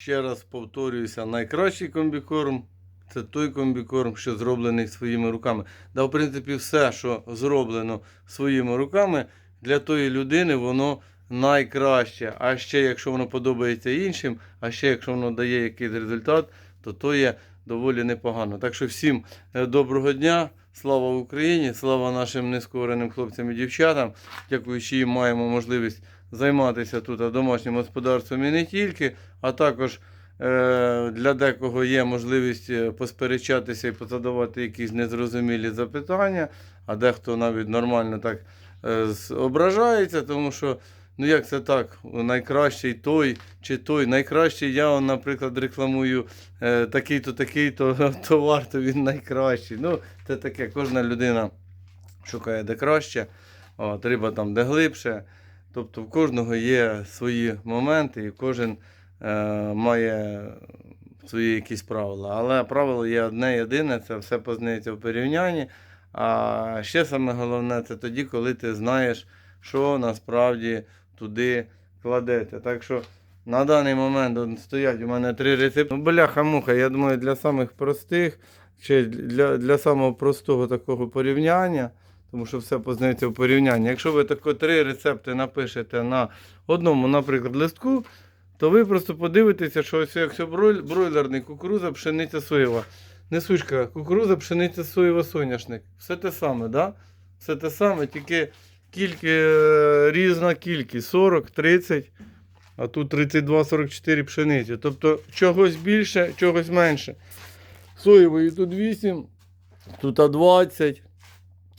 Ще раз повторююся, найкращий комбікорм це той комбікорм, що зроблений своїми руками. Да, в принципі, все, що зроблено своїми руками, для тої людини воно найкраще. А ще якщо воно подобається іншим, а ще якщо воно дає якийсь результат, то то є доволі непогано. Так що всім е, доброго дня, слава Україні, слава нашим нескореним хлопцям і дівчатам. Дякуючи їм маємо можливість займатися тут домашнім господарством і не тільки, а також е, для декого є можливість е, посперечатися і позадавати якісь незрозумілі запитання, а дехто навіть нормально так е, ображається, тому що. Ну як це так? Найкращий той чи той. Найкращий я, наприклад, рекламую е, такий-то, такий-то товар, то він найкращий. Ну, це таке, кожна людина шукає де краще, от, риба там де глибше. Тобто в кожного є свої моменти, і кожен е, має свої якісь правила. Але правило є одне єдине, це все познається в порівнянні. А ще саме головне це тоді, коли ти знаєш, що насправді туди кладете. Так що на даний момент стоять у мене три рецепти. Ну, бляха-муха, я думаю, для самих простих, чи для, для самого простого такого порівняння, тому що все познається в порівнянні. Якщо ви тако три рецепти напишете на одному, наприклад, листку, то ви просто подивитеся, що ось якщо бройлерний кукуруза, пшениця соєва. Несучка, кукуруза, пшениця соєва, соняшник. Все те саме, да? Все те саме, тільки кільки, е, різна кількість 40, 30, а тут 32-44 пшениці. Тобто чогось більше, чогось менше. Соєвої тут 8, тут 20,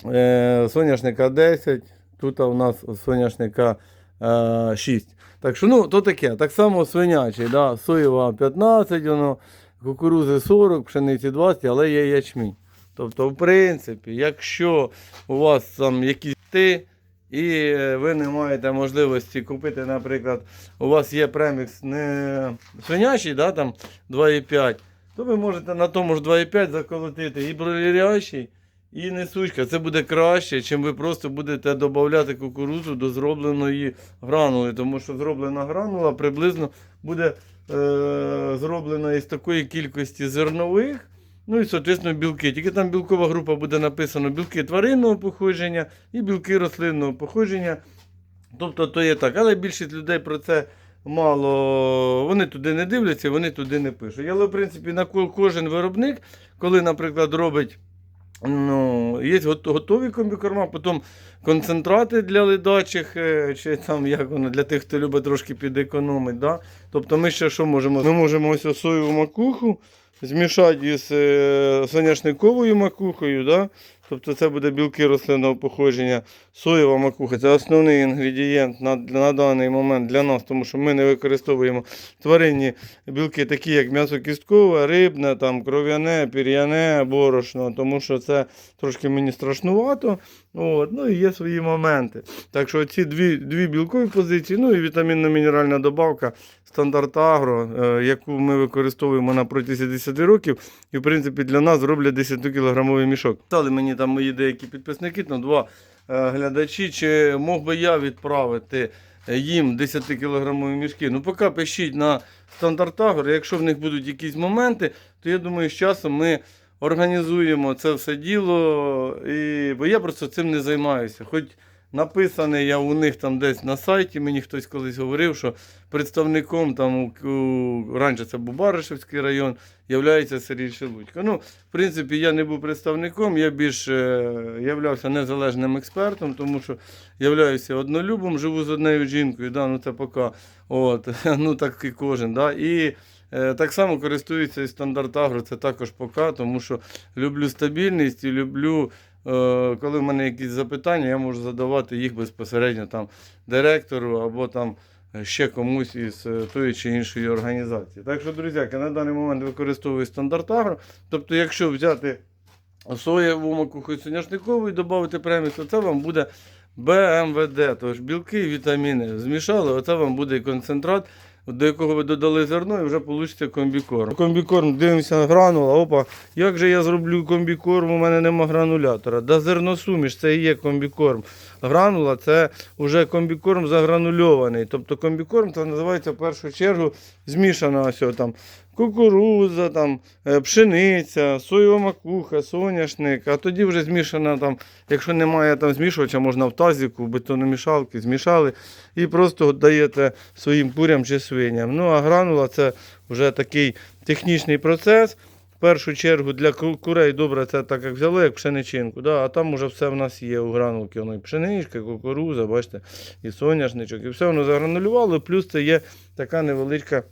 е, соняшника 10, тут у нас соняшника е, 6. Так що, ну, то таке. Так само свинячий, да, соєва 15, воно, кукурузи 40, пшениці 20, але є ячмінь. Тобто, в принципі, якщо у вас там якісь ти, і е, ви не маєте можливості купити, наприклад, у вас є премікс не свинячий, да, там 2,5, то ви можете на тому ж 2,5 заколотити і бройлерящий, і несучка. Це буде краще, чим ви просто будете додати кукурудзу до зробленої гранули. Тому що зроблена гранула приблизно буде е, зроблена із такої кількості зернових. Ну і, соответственно, білки. Тільки там білкова група буде написано білки тваринного походження і білки рослинного походження. Тобто то є так. Але більшість людей про це мало. Вони туди не дивляться, вони туди не пишуть. Але, в принципі, на кожен виробник, коли, наприклад, робить. Ну, є готові комбікорма, потім концентрати для ледачих, е, чи там як воно, для тих, хто любить трошки підекономити. Да? Тобто ми ще що можемо? Ми можемо ось соєву макуху змішати із е, соняшниковою макухою. Да? Тобто це буде білки рослинного походження. Соєва макуха це основний інгредієнт на, на даний момент для нас, тому що ми не використовуємо тваринні білки, такі як м'ясо кісткове, рибне, там, кров'яне, пір'яне, борошно, тому що це трошки мені страшнувато. От, ну і є свої моменти. Так що ці дві, дві білкові позиції, ну і вітамінно-мінеральна добавка стандарт Агро, е, яку ми використовуємо на протязі 10 років, і в принципі для нас роблять 10-кілограмовий мішок. Стали мені там мої деякі підписники, там два е, глядачі, чи мог би я відправити е, їм 10-кілограмові мішки. Ну, поки пишіть на стандарт Агро, якщо в них будуть якісь моменти, то я думаю, з часом ми організуємо це все діло, і... бо я просто цим не займаюся. Хоч написаний я у них там десь на сайті, мені хтось колись говорив, що представником там у, раніше це був Баришевський район, являється Сергій Шелудько. Ну, в принципі, я не був представником, я більш е, являвся незалежним експертом, тому що являюся однолюбом, живу з однією жінкою, да, ну це поки. От, ну так і кожен. Да, і Е, Так само користуються і стандарт Агро, це також ПК, тому що люблю стабільність і люблю, коли в мене якісь запитання, я можу задавати їх безпосередньо там директору або там е, ще комусь із е, тої чи іншої організації. Так що, друзяки, на даний момент використовую стандарт Агро. Тобто, якщо взяти соєву макуху і соняшникову і додати преміс, то це вам буде БМВД, тож білки вітаміни змішали, оце вам буде концентрат, до якого ви додали зерно і вже вийде комбікорм. Комбікорм, дивимося гранула, опа, як же я зроблю комбікорм, у мене нема гранулятора. Да зерносуміш, це і є комбікорм. Гранула це вже комбікорм загранульований. Тобто комбікорм це називається в першу чергу змішана ось там кукурудза, там, е, пшениця, соєва макуха, соняшник, а тоді вже змішана там, якщо немає там змішувача, можна в тазіку, в бетономішалки, змішали і просто даєте своїм курям чи свиням. Ну а гранула це вже такий технічний процес. В першу чергу для курей добре, це так як взяли, як пшеничинку, да, а там уже все в нас є у гранулки. Воно і пшеничка, кукуруза, бачите, і соняшничок, і все воно загранулювало. Плюс це є така невеличка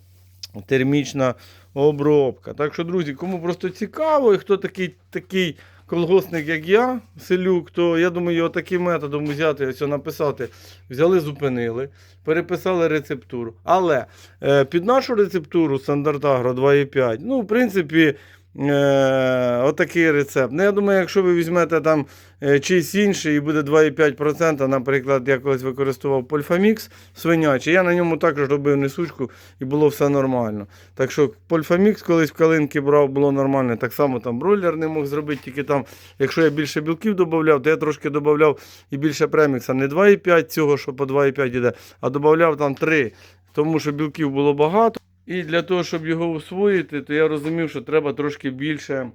термічна обробка. Так що, друзі, кому просто цікаво, і хто такий, такий колгосник, як я, селюк, то я думаю, його таким методом взяти, ось написати, взяли, зупинили, переписали рецептуру. Але е, під нашу рецептуру стандарт Агро 2,5, ну, в принципі, е, отакий рецепт. Ну, я думаю, якщо ви візьмете там е, чийсь інший і буде 2,5%, наприклад, я колись використовував Польфамікс свинячий, я на ньому також робив несучку і було все нормально. Так що Польфамікс колись в калинки брав, було нормально. Так само там бройлер не мог зробити, тільки там, якщо я більше білків додавав, то я трошки додавав і більше премікса. Не 2,5 цього, що по 2,5 йде, а додавав там 3, тому що білків було багато. І для того, щоб його усвоїти, то я розумів, що треба трошки більше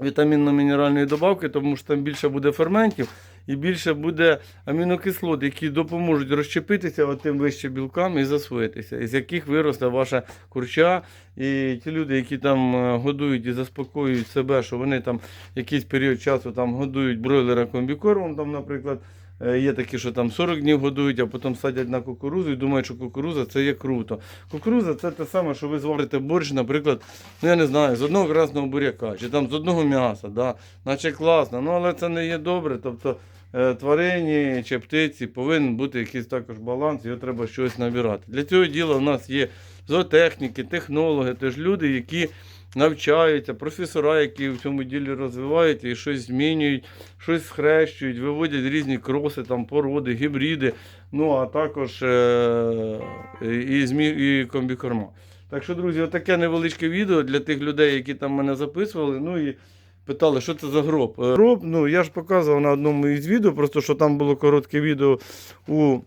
вітамінно-мінеральної добавки, тому що там більше буде ферментів і більше буде амінокислот, які допоможуть розщепитися тим вище білкам і засвоїтися, із яких виросте ваша курча. І ті люди, які там е, годують і заспокоюють себе, що вони там якийсь період часу там годують бройлера комбікормом, там, наприклад. Е, Є такі, що там 40 днів годують, а потім садять на кукурузу і думають, що кукуруза це є круто. Кукуруза це те саме, що ви зварите борщ, наприклад, ну я не знаю, з одного красного буряка, чи там з одного м'яса, да? наче класно, ну але це не є добре. Тобто е, тварині чи птиці повинен бути якийсь також баланс, його треба щось набирати. Для цього діла в нас є зоотехніки, технологи, теж люди, які навчаються, професора, які в цьому ділі розвиваються і щось змінюють, щось схрещують, виводять різні кроси, там, породи, гібриди, ну а також е- і, змі, і комбікорма. Так що, друзі, отаке невеличке відео для тих людей, які там мене записували. Ну і питали, що це за гроб. Е, Гроб, ну я ж показував на одному із відео, просто що там було коротке відео у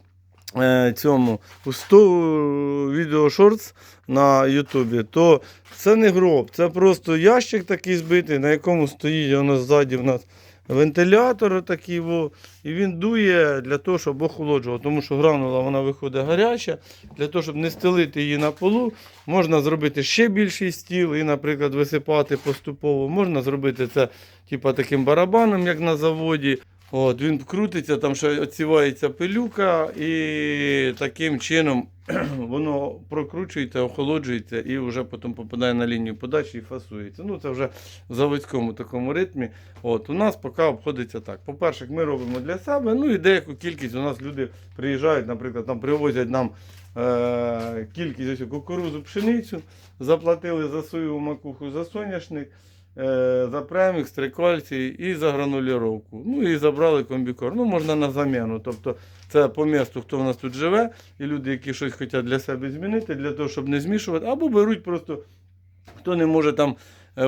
цьому у 100 відео шортс на Ютубі, то це не гроб, це просто ящик такий збитий, на якому стоїть нас ззаді в нас вентилятор такий, во, і він дує для того, щоб охолоджував, тому що гранула вона виходить гаряча. Для того, щоб не стелити її на полу, можна зробити ще більший стіл і, наприклад, висипати поступово. Можна зробити це типа, таким барабаном, як на заводі. От, він крутиться, там ще оцівається пилюка, і таким чином воно прокручується, охолоджується і вже потім попадає на лінію подачі і фасується. Ну, це вже в заводському такому ритмі. От, у нас поки обходиться так. По-перше, ми робимо для себе, ну і деяку кількість у нас люди приїжджають, наприклад, там привозять нам е- кількість ось кукурузу, пшеницю, заплатили за соєву макуху, за соняшник. Е, За премікс, трикольці і за гранулюровку. Ну і забрали комбікор. Ну, можна на заміну. Тобто це по місту, хто в нас тут живе, і люди, які щось хочуть для себе змінити, для того, щоб не змішувати, або беруть просто, хто не може там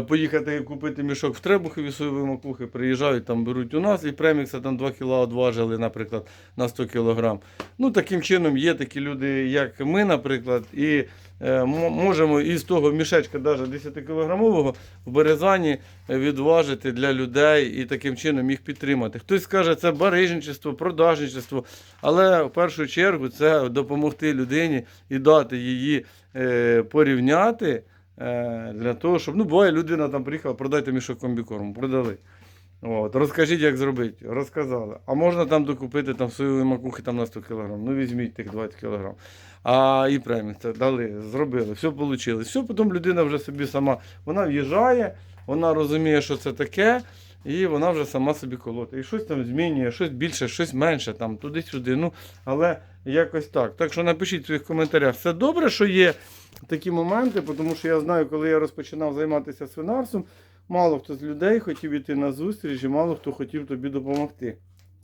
поїхати купити мішок в Требухові соєвої макухи, приїжджають, там беруть у нас і премікса там 2 кг одважили, наприклад, на 100 кг. Ну, таким чином є такі люди, як ми, наприклад, і е, можемо із того мішечка, навіть 10 кілограмового, в Березані е, відважити для людей і таким чином їх підтримати. Хтось скаже, це барижничество, продажничество, але в першу чергу це допомогти людині і дати її е, порівняти е, для того, щоб ну, буває, людина там приїхала, продайте мішок комбікорму, продали. От, розкажіть, як зробити. Розказали. А можна там докупити там соєвої макухи там на 100 кг. Ну візьміть тих 20 кг. А і премію це дали, зробили, все вийшло. Все, потім людина вже собі сама вона в'їжджає, вона розуміє, що це таке, і вона вже сама собі колоти. І щось там змінює, щось більше, щось менше, там туди-сюди. Ну, але якось так. Так що напишіть в своїх коментарях. Все добре, що є такі моменти, тому що я знаю, коли я розпочинав займатися свинарством, мало хто з людей хотів іти на зустріч і мало хто хотів тобі допомогти.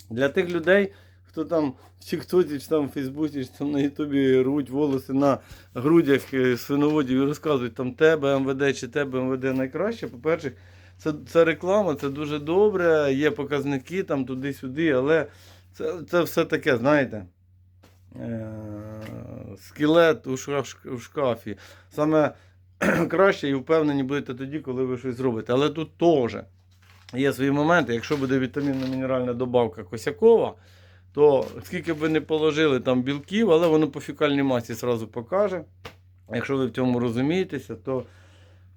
Для тих людей, хто там в Тіктоці, чи там в Фейсбуці, чи там на Ютубі рвуть волоси на грудях е, свиноводів і розказують, там тебе МВД чи тебе МВД найкраще. По-перше, це, це реклама, це дуже добре, є показники там туди-сюди, але це, це все таке, знаєте. Е, скелет у шкаф, у шкафі. Саме краще і впевнені будете тоді, коли ви щось зробите. Але тут теж є свої моменти. Якщо буде вітамінно-мінеральна добавка косякова, то скільки б ви не положили там білків, але воно по фікальній масі зразу покаже. Якщо ви в цьому розумієтеся, то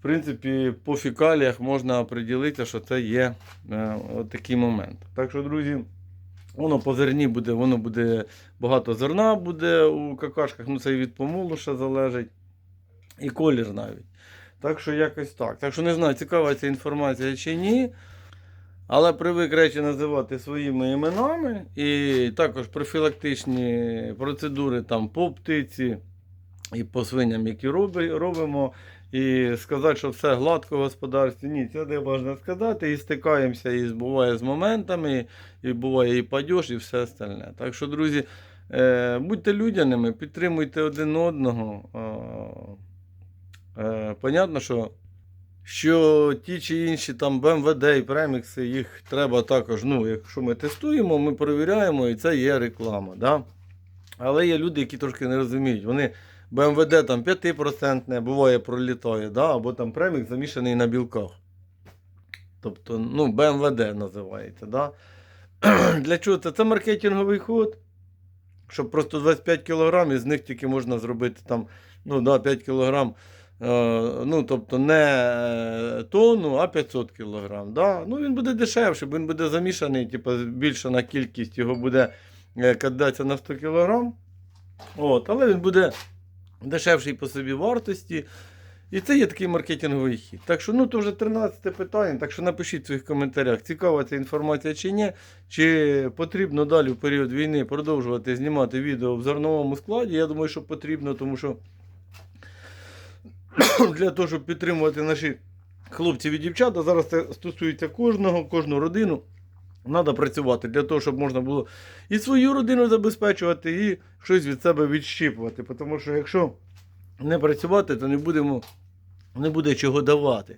в принципі по фікаліях можна оприділити, що це є е, такий момент. Так що, друзі, воно по зерні буде, воно буде багато зерна буде у какашках, ну це і від помолу ще залежить. І колір навіть. Так що якось так. Так що не знаю, цікава ця інформація чи ні. Але привик речі називати своїми іменами. І також профілактичні процедури там по птиці і по свиням, які робимо. І сказати, що все гладко в господарстві. Ні, це не можна сказати. І стикаємося, і буває з моментами, і буває і падеж, і все остальне. Так що, друзі, е, будьте людяними, підтримуйте один одного. Е, е, понятно, що, що ті чи інші там БМВД і премікси, їх треба також. Ну, якщо ми тестуємо, ми перевіряємо, і це є реклама. Да? Але є люди, які трошки не розуміють. Вони БМВД там 5% буває пролітає, да? або там премікс замішаний на білках. Тобто, ну, БМВД називається. Да? Для чого це? Це маркетинговий ход. Щоб просто 25 кг, із них тільки можна зробити там, ну, да, 5 кг. Е, ну, тобто не е, тонну, а 500 кг. Да? Ну, він буде дешевший, він буде замішаний, типу, збільшена кількість його буде е, кидатися на 100 кг. От, але він буде дешевший по собі вартості. І це є такий маркетинговий хід. Так що, ну, то вже 13 питання. Так що напишіть в своїх коментарях, цікава ця інформація чи ні. Чи потрібно далі в період війни продовжувати знімати відео в зерновому складі? Я думаю, що потрібно, тому що для того, щоб підтримувати наші хлопців і дівчата, зараз це стосується кожного, кожну родину. Треба працювати для того, щоб можна було і свою родину забезпечувати, і щось від себе відщипувати. Тому що якщо не працювати, то не будемо, не буде чого давати.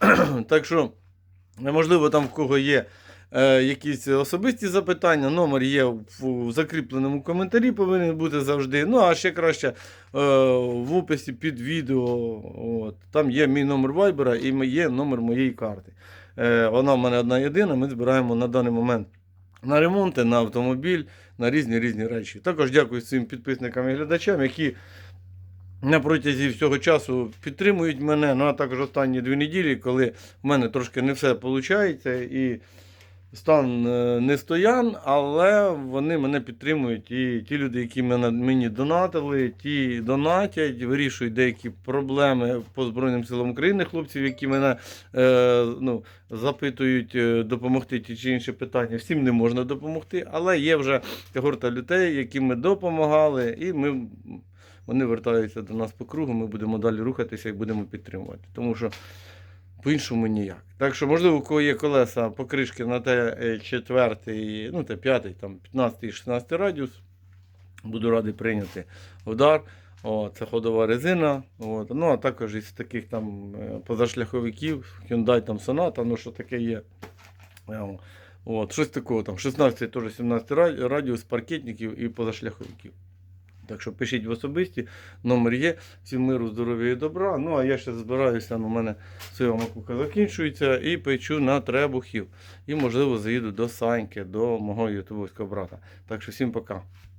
так що, можливо, там в кого є е, якісь особисті запитання, номер є в, в закріпленому коментарі, повинен бути завжди. Ну, а ще краще е, в описі під відео. От, там є мій номер вайбера і є номер моєї карти. Е, вона в мене одна єдина, ми збираємо на даний момент на ремонти, на автомобіль, на різні різні речі. Також дякую цим підписникам і глядачам, які на протязі всього часу підтримують мене. Ну а також останні дві неділі, коли в мене трошки не все виходить стан е, не стоян, але вони мене підтримують. І ті люди, які мене, мені донатили, ті донатять, вирішують деякі проблеми по Збройним силам України, хлопців, які мене е, ну, запитують е, допомогти ті чи інші питання. Всім не можна допомогти, але є вже когорта людей, яким ми допомагали, і ми. Вони вертаються до нас по кругу, ми будемо далі рухатися і будемо підтримувати. Тому що по-іншому ніяк. Так що, можливо, у кого є колеса покришки на те е, четвертий, ну те п'ятий, там 15 і 16 радіус, буду радий прийняти удар. О, це ходова резина. От. Ну, а також із таких там е, позашляховиків, Hyundai там Sonata, ну що таке є. Е, От, щось такого там, 16 теж 17 радіус паркетників і позашляховиків. Так що пишіть в особисті, номер є. Всім миру, здоров'я і добра. Ну а я ще збираюся, у мене своя макуха закінчується і печу на требухів. І, можливо, заїду до Саньки, до мого ютубовського брата. Так що всім пока.